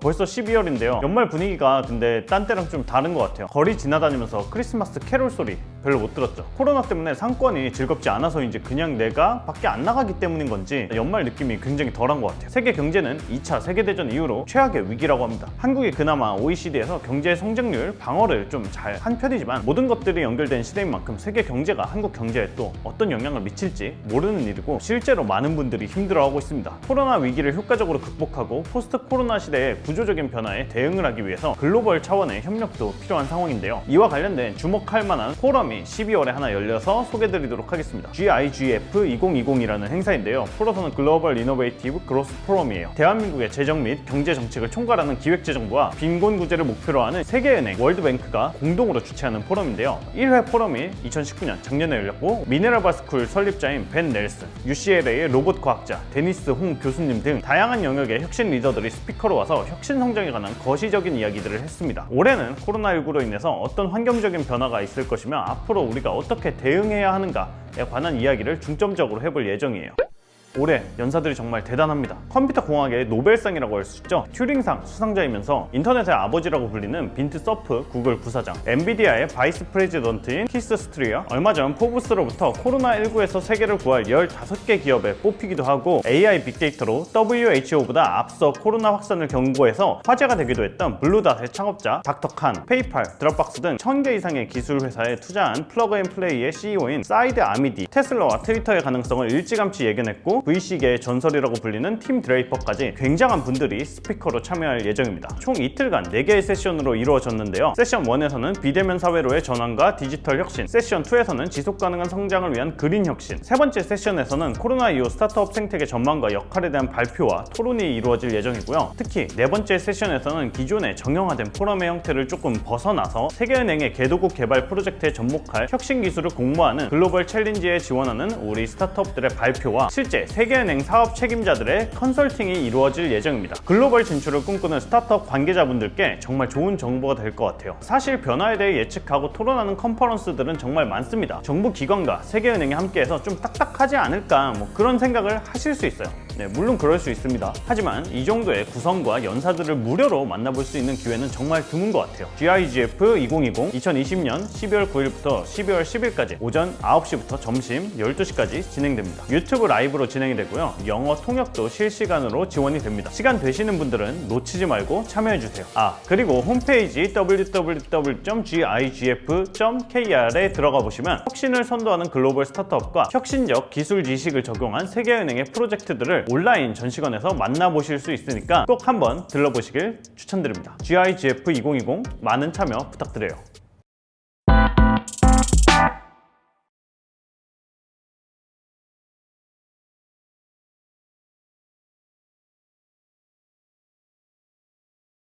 벌써 12월인데요. 연말 분위기가 근데 딴 때랑 좀 다른 것 같아요. 거리 지나다니면서 크리스마스 캐롤 소리 별로 못 들었죠. 코로나 때문에 상권이 즐겁지 않아서인지 그냥 내가 밖에 안 나가기 때문인 건지 연말 느낌이 굉장히 덜한 것 같아요. 세계 경제는 2차 세계대전 이후로 최악의 위기라고 합니다. 한국이 그나마 OECD에서 경제 성장률 방어를 좀 잘 한 편이지만 모든 것들이 연결된 시대인 만큼 세계 경제가 한국 경제에 또 어떤 영향을 미칠지 모르는 일이고 실제로 많은 분들이 힘들어하고 있습니다. 코로나 위기를 효과적으로 극복하고 포스트 코로나 시대의 구조적인 변화에 대응을 하기 위해서 글로벌 차원의 협력도 필요한 상황인데요. 이와 관련된 주목할 만한 포럼이 12월에 하나 열려서 소개드리도록 하겠습니다. GIGF 2020이라는 행사인데요. 프로서는 글로벌 이노베이티브 그로스 포럼이에요. 대한민국의 재정 및 경제 정책을 총괄하는 기획재정부와 빈곤 구제를 목표로 하는 세계은행, 월드뱅크가 공동으로 주최하는 포럼인데요. 1회 포럼이 2019년 작년에 열렸고 미네랄바 스쿨 설립자인 벤 넬슨, UCLA의 로봇 과학자 데니스 홍 교수님 등 다양한 영역의 혁신 리더들이 스피커로 와서 혁신 성장에 관한 거시적인 이야기들을 했습니다. 올해는 코로나19로 인해서 어떤 환경적인 변화가 있을 것이며 앞으로 우리가 어떻게 대응해야 하는가에 관한 이야기를 중점적으로 해볼 예정이에요. 올해 연사들이 정말 대단합니다. 컴퓨터 공학의 노벨상이라고 할 수 있죠. 튜링상 수상자이면서 인터넷의 아버지라고 불리는 빈트 서프 구글 부사장, 엔비디아의 바이스 프레지던트인 키스 스트리어, 얼마 전 포브스로부터 코로나19에서 세계를 구할 15개 기업에 뽑히기도 하고 AI 빅데이터로 WHO보다 앞서 코로나 확산을 경고해서 화제가 되기도 했던 블루닷의 창업자 닥터칸, 페이팔, 드롭박스 등 1000개 이상의 기술 회사에 투자한 플러그앤플레이의 CEO인 사이드 아미디, 테슬라와 트위터의 가능성을 일찌감치 예견했고 VC계의 전설이라고 불리는 팀 드레이퍼까지 굉장한 분들이 스피커로 참여할 예정입니다. 총 이틀간 4개의 세션으로 이루어졌는데요. 세션 1에서는 비대면 사회로의 전환과 디지털 혁신, 세션 2에서는 지속 가능한 성장을 위한 그린 혁신, 세 번째 세션에서는 코로나 이후 스타트업 생태계 전망과 역할에 대한 발표와 토론이 이루어질 예정이고요. 특히 네 번째 세션에서는 기존의 정형화된 포럼의 형태를 조금 벗어나서 세계은행의 개도국 개발 프로젝트에 접목할 혁신 기술을 공모하는 글로벌 챌린지에 지원하는 우리 스타트업들의 발표와 실제 세계은행 사업 책임자들의 컨설팅이 이루어질 예정입니다. 글로벌 진출을 꿈꾸는 스타트업 관계자분들께 정말 좋은 정보가 될 것 같아요. 사실 변화에 대해 예측하고 토론하는 컨퍼런스들은 정말 많습니다. 정부 기관과 세계은행이 함께해서 좀 딱딱하지 않을까 뭐 그런 생각을 하실 수 있어요. 네, 물론 그럴 수 있습니다. 하지만 이 정도의 구성과 연사들을 무료로 만나볼 수 있는 기회는 정말 드문 것 같아요. GIGF 2020 2020년 12월 9일부터 12월 10일까지 오전 9시부터 점심 12시까지 진행됩니다. 유튜브 라이브로 진행이 되고요. 영어 통역도 실시간으로 지원이 됩니다. 시간 되시는 분들은 놓치지 말고 참여해 주세요. 아, 그리고 홈페이지 www.gigf.kr에 들어가 보시면 혁신을 선도하는 글로벌 스타트업과 혁신적 기술 지식을 적용한 세계은행의 프로젝트들을 온라인 전시관에서 만나보실 수 있으니까 꼭 한번 들러보시길 추천드립니다. GIGF 2020 많은 참여 부탁드려요.